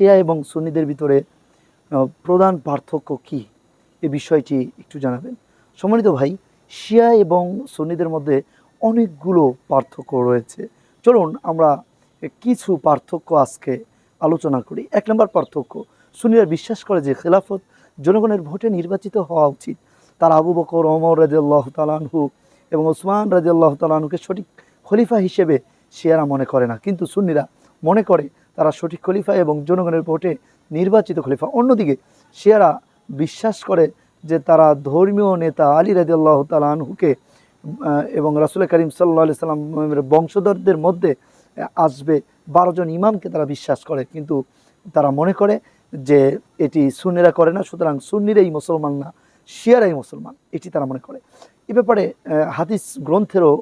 শিয়া এবং সুন্নিদের ভিতরে প্রধান পার্থক্য কি? এ বিষয়টি একটু জানাবেন। সম্মানিত ভাই, শিয়া এবং সুন্নিদের মধ্যে অনেকগুলো পার্থক্য রয়েছে। চলুন আমরা কিছু পার্থক্য আজকে আলোচনা করি। এক নম্বর পার্থক্য সুনিরা বিশ্বাস করে যে খেলাফত জনগণের ভোটে নির্বাচিত হওয়া উচিত। তারা আবু বকর, ওমর রাজিয়াল্লাহ তালানহু এবং ওসমান রাজিয়াল্লাহ তালানহুকে সঠিক খলিফা হিসেবে শিয়ারা মনে করে না। কিন্তু সুন্নিরা মনে করে তারা সঠিক খলিফা এবং জনগণের ভোটে নির্বাচিত খলিফা। অন্যদিকে শিয়ারা বিশ্বাস করে যে তারা ধর্মীয় নেতা আলী রাজিয়াল্লাহ তালানহুকে আহ, এবং রাসুল করিম সাল্লা সাল্লামের বংশধরদের মধ্যে আসবে বারো জন ইমামকে তারা বিশ্বাস করে। কিন্তু তারা মনে করে যে এটি সুন্নিরা করে না সুতরাং সুন্নিরাই মুসলমান না শিয়ারাই মুসলমান। এটি তারা মনে করে। এ ব্যাপারে হাদিস গ্রন্থেরও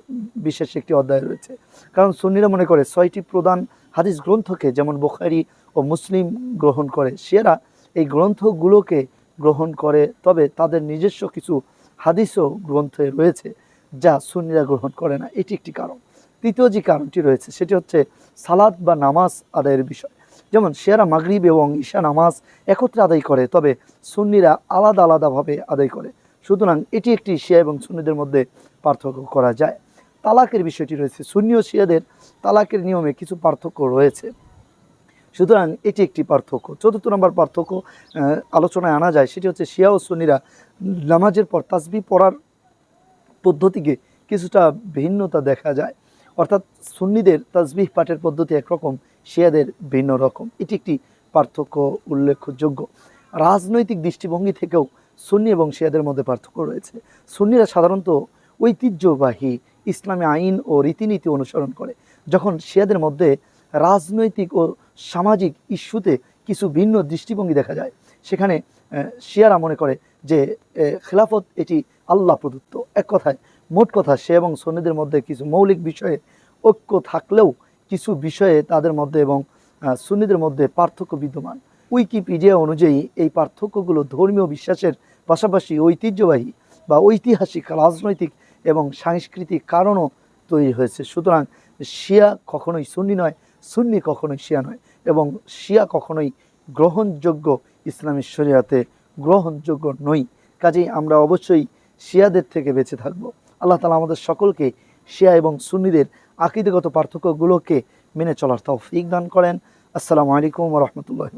বিশেষ একটি অধ্যায় রয়েছে। কারণ সুন্নিরা মনে করে ছয়টি প্রধান হাদিস গ্রন্থকে যেমন বোখারি ও মুসলিম গ্রহণ করে শিয়ারা, এই গ্রন্থগুলোকে গ্রহণ করে, তবে তাদের নিজস্ব কিছু হাদিসও গ্রন্থে রয়েছে যা সুন্নিরা গ্রহণ করে না। এটি একটি কারণ। তৃতীয় যে কারণটি রয়েছে, সেটি হচ্ছে সালাদ বা নামাজ আদায়ের বিষয়। যেমন শিয়ারা মাগরিব এবং ঈশা নামাজ একত্রে আদায় করে, তবে সুন্নিরা আলাদা আলাদাভাবে আদায় করে। সুতরাং এটি একটি শিয়া এবং সুন্নিদের মধ্যে পার্থক্য করা যায়। তালাকের বিষয়টি রয়েছে। সুন্নি ও শিয়াদের তালাকের নিয়মে কিছু পার্থক্য রয়েছে। সুতরাং এটি একটি পার্থক্য। চতুর্থ নম্বর পার্থক্য আলোচনায় আনা যায়, সেটি হচ্ছে শিয়া ও সুন্নিরা নামাজের পর তাসবি পড়ার পদ্ধতিকে কিছুটা ভিন্নতা দেখা যায়। অর্থাৎ সুন্নিদের তাসবিহ পাঠের পদ্ধতি একরকম, শিয়াদের ভিন্ন রকম। এটি একটি পার্থক্য উল্লেখযোগ্য। রাজনৈতিক দৃষ্টিভঙ্গি থেকেও সুন্নি এবং শিয়াদের মধ্যে পার্থক্য রয়েছে। সুন্নিরা সাধারণত ঐতিহ্যবাহী ইসলামী আইন ও রীতিনীতি অনুসরণ করে। যখন শিয়াদের মধ্যে রাজনৈতিক ও সামাজিক ইস্যুতে কিছু ভিন্ন দৃষ্টিভঙ্গি দেখা যায়, সেখানে শিয়ারা মনে করে যে খেলাফত এটি আল্লাহ প্রদত্ত। এক কথায়, মোট কথা সে এবং সন্নিদের মধ্যে কিছু মৌলিক বিষয়ে ঐক্য থাকলেও কিছু বিষয়ে তাদের মধ্যে এবং সুন্নিদের মধ্যে পার্থক্য বিদ্যমান। উইকিপিডিয়া অনুযায়ী এই পার্থক্যগুলো ধর্মীয় বিশ্বাসের পাশাপাশি ঐতিহ্যবাহী বা ঐতিহাসিক রাজনৈতিক এবং সাংস্কৃতিক কারণও তৈরি হয়েছে। সুতরাং শিয়া কখনোই সুন্নি নয়, সুন্নি কখনোই শিয়া নয় এবং শিয়া কখনোই গ্রহণযোগ্য ইসলামী শরিয়াতে গ্রহণযোগ্য নই। কাজেই আমরা অবশ্যই শিয়াদের থেকে বেঁচে থাকব। আল্লাহ তালা আমাদের সকলকে শিয়া এবং সুন্নিদের আকৃতিগত পার্থক্যগুলোকে মেনে চলার তৌফিক দান করেন। আসসালামু আলাইকুম রহমতুল্লাহ